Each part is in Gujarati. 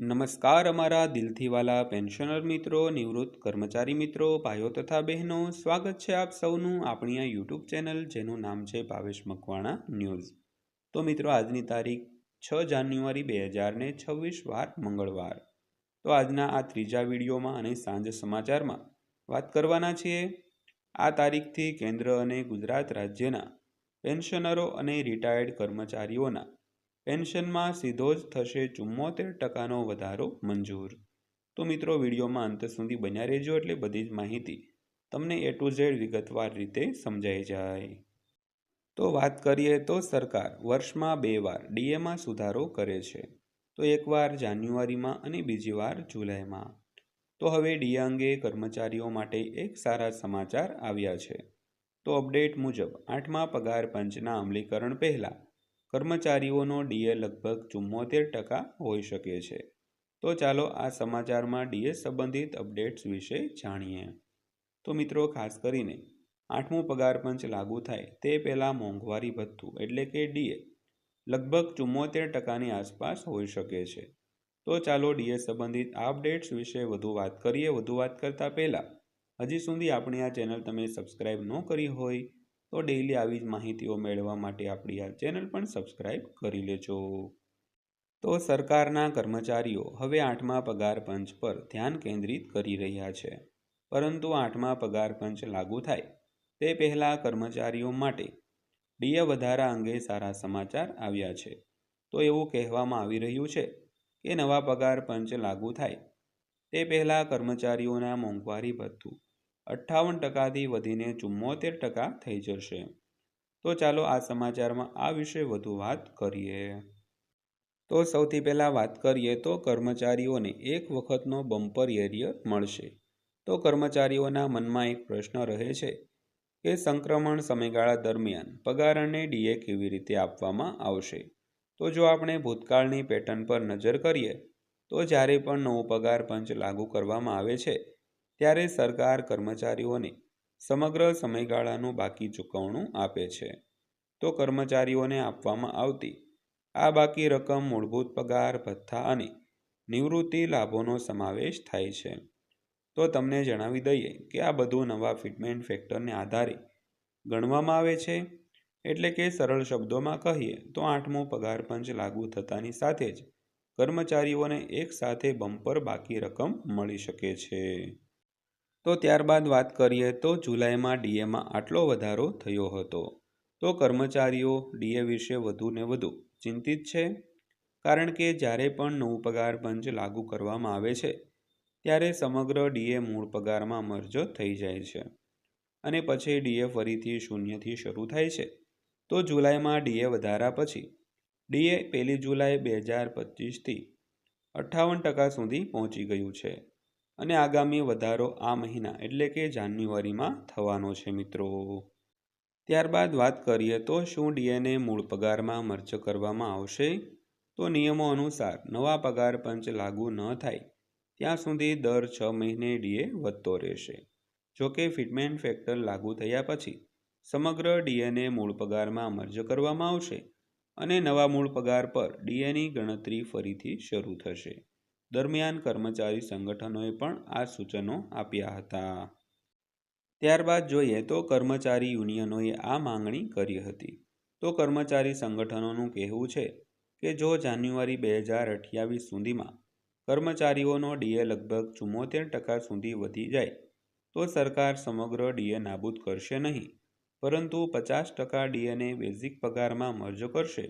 નમસ્કાર અમારા દિલથીવાલા પેન્શનર મિત્રો, નિવૃત્ત કર્મચારી મિત્રો, ભાઈઓ તથા બહેનો, સ્વાગત છે આપ સૌનું આપણી આ યુટ્યુબ ચેનલ જેનું નામ છે ભાવેશ મકવાણા ન્યૂઝ. તો મિત્રો, આજની તારીખ છ જાન્યુઆરી બે હજાર ને છવ્વીસ, વાર મંગળવાર. તો આજના આ ત્રીજા વિડીયોમાં અને સાંજ સમાચારમાં વાત કરવાના છીએ. આ તારીખથી કેન્દ્ર અને ગુજરાત રાજ્યના પેન્શનરો અને રિટાયર્ડ કર્મચારીઓના પેન્શનમાં સીધો જ થશે ચુમ્મોતેર ટકાનો વધારો મંજૂર. તો મિત્રો, વિડીયોમાં અંત સુધી બન્યા રહેજો એટલે બધી જ માહિતી તમને એ ટુ ઝેડ વિગતવાર રીતે સમજાઈ જાય. તો વાત કરીએ તો સરકાર વર્ષમાં બે વાર ડીએમાં સુધારો કરે છે. તો એકવાર જાન્યુઆરીમાં અને બીજી વાર જુલાઈમાં. તો હવે ડીએ અંગે કર્મચારીઓ માટે એક સારા સમાચાર આવ્યા છે. તો અપડેટ મુજબ આઠમા પગાર પંચના અમલીકરણ પહેલાં કર્મચારીઓનો ડીએ લગભગ ચુમ્મોતેર ટકા હોઈ શકે છે. તો ચાલો આ સમાચારમાં ડીએ સંબંધિત અપડેટ્સ વિશે જાણીએ. તો મિત્રો, ખાસ કરીને આઠમું પગાર પંચ લાગુ થાય તે પહેલાં મોંઘવારી ભથ્થું એટલે કે ડીએ લગભગ ચુમ્મોતેર ટકાની આસપાસ હોઈ શકે છે. તો ચાલો ડીએ સંબંધિત આ અપડેટ્સ વિશે વધુ વાત કરીએ. વધુ વાત કરતાં પહેલાં, હજી સુધી આપણી આ ચેનલ તમે સબસ્ક્રાઈબ ન કરી હોય તો ડેઈલી આવી જ માહિતીઓ મેળવવા માટે આપણી આ ચેનલ પણ સબસ્ક્રાઈબ કરી લેજો. તો સરકારના કર્મચારીઓ હવે આઠમા પગાર પંચ પર ધ્યાન કેન્દ્રિત કરી રહ્યા છે. પરંતુ આઠમા પગાર પંચ લાગુ થાય તે પહેલાં કર્મચારીઓ માટે ડીએ વધારા અંગે સારા સમાચાર આવ્યા છે. તો એવું કહેવામાં આવી રહ્યું છે કે નવા પગાર પંચ લાગુ થાય તે પહેલાં કર્મચારીઓના મોંઘવારી ભથ્થું અઠ્ઠાવન ટકાથી વધીને ચુમ્મોતેર ટકા થઈ જશે. તો ચાલો આ સમાચારમાં આ વિશે વધુ વાત કરીએ. તો સૌથી પહેલાં વાત કરીએ તો કર્મચારીઓને એક વખતનો બમ્પર એરિયર મળશે. તો કર્મચારીઓના મનમાં એક પ્રશ્ન રહે છે કે સંક્રમણ સમયગાળા દરમિયાન પગાર અને ડીએ કેવી રીતે આપવામાં આવશે? તો જો આપણે ભૂતકાળની પેટર્ન પર નજર કરીએ, તો જ્યારે પણ નવો પગાર પંચ લાગુ કરવામાં આવે છે ત્યારે સરકાર કર્મચારીઓને સમગ્ર સમયગાળાનું બાકી ચૂકવણું આપે છે. તો કર્મચારીઓને આપવામાં આવતી આ બાકી રકમ મૂળભૂત પગાર, ભથ્થા અને નિવૃત્તિ લાભોનો સમાવેશ થાય છે. તો તમને જણાવી દઈએ કે આ બધું નવા ફિટમેન્ટ ફેક્ટરને આધારે ગણવામાં આવે છે. એટલે કે સરળ શબ્દોમાં કહીએ તો આઠમો પગાર પંચ લાગુ થતાની સાથે જ કર્મચારીઓને એક સાથે બમ્પર બાકી રકમ મળી શકે છે. તો ત્યારબાદ વાત કરીએ તો જુલાઈમાં ડીએમાં આટલો વધારો થયો હતો. તો કર્મચારીઓ ડીએ વિશે વધુ ને વધુ ચિંતિત છે. કારણ કે જ્યારે પણ નવું પગાર પંચ લાગુ કરવામાં આવે છે, ત્યારે સમગ્ર ડીએ મૂળ પગારમાં મર્જ થઈ જાય છે. અને પછી ડીએ ફરીથી શૂન્યથી શરૂ થાય છે. તો જુલાઈમાં ડીએ વધારા પછી ડીએ પહેલી જુલાઈ બે હજાર પચીસથી અઠ્ઠાવન ટકા સુધી પહોંચી ગયું છે. અને આગામી વધારો આ મહિના એટલે કે જાન્યુઆરીમાં થવાનો છે, મિત્રો. ત્યારબાદ વાત કરીએ તો શું ડીએનએ મૂળ પગારમાં મર્જ કરવામાં આવશે? તો નિયમો અનુસાર નવા પગાર પંચ લાગુ ન થાય. ત્યાં સુધી દર છ મહિને ડીએ વધતો રહેશે. જોકે ફિટમેન્ટ ફેક્ટર લાગુ થયા પછી સમગ્ર ડીએનએ મૂળ પગારમાં મર્જ કરવામાં આવશે અને નવા મૂળ પગાર પર ડીએની ગણતરી ફરીથી શરૂ થશે. દરમિયાન કર્મચારી સંગઠનોએ પણ આ સૂચનો આપ્યા હતા. ત્યારબાદ જોઈએ તો કર્મચારી યુનિયનોએ આ માંગણી કરી હતી. તો કર્મચારી સંગઠનોનું કહેવું છે કે જો જાન્યુઆરી બે હજાર અઠ્યાવીસ સુધીમાં કર્મચારીઓનો ડીએ લગભગ ચુમ્મોતેર ટકા સુધી વધી જાય, તો સરકાર સમગ્ર ડીએ નાબૂદ કરશે નહીં, પરંતુ પચાસ ટકા ડીએને બેઝિક પગારમાં મર્જ કરશે.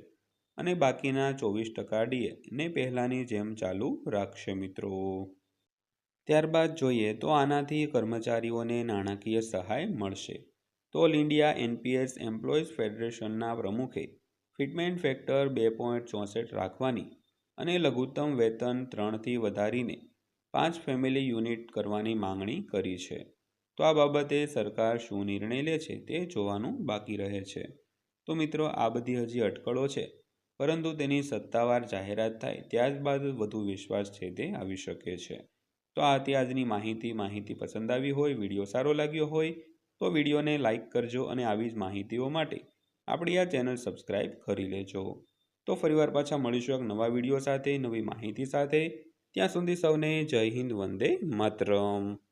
અને બાકીના ચોવીસ ટકા ડીએ. ને પહેલાંની જેમ ચાલુ રાખશે મિત્રો. ત્યારબાદ જોઈએ તો આનાથી કર્મચારીઓને નાણાકીય સહાય મળશે. તો ઓલ ઇન્ડિયા એનપીએસ એમ્પ્લોઈઝ ફેડરેશનના પ્રમુખે ફિટમેન્ટ ફેક્ટર બે પોઈન્ટ ચોસઠ રાખવાની અને લઘુત્તમ વેતન ત્રણથી વધારીને પાંચ ફેમિલી યુનિટ કરવાની માંગણી કરી છે. તો આ બાબતે સરકાર શું નિર્ણય લે છે તે જોવાનું બાકી રહે છે. તો મિત્રો, આ બધી હજી અટકળો છે. પરંતુ તેની સત્તાવાર જાહેરાત થાય ત્યારબાદ વધુ વિશ્વાસ છે તે આવી શકે છે. તો આ આજની માહિતી. માહિતી પસંદ આવી હોય, વીડિયો સારો લાગ્યો હોય, તો વિડીયોને લાઇક કરજો અને આવી જ માહિતીઓ માટે આપણી આ ચેનલ સબસ્ક્રાઈબ કરી લેજો. તો ફરીવાર પાછા મળીશું એક નવા વીડિયો સાથે, નવી માહિતી સાથે. ત્યાં સુધી સૌને જય હિન્દ, વંદે માતરમ.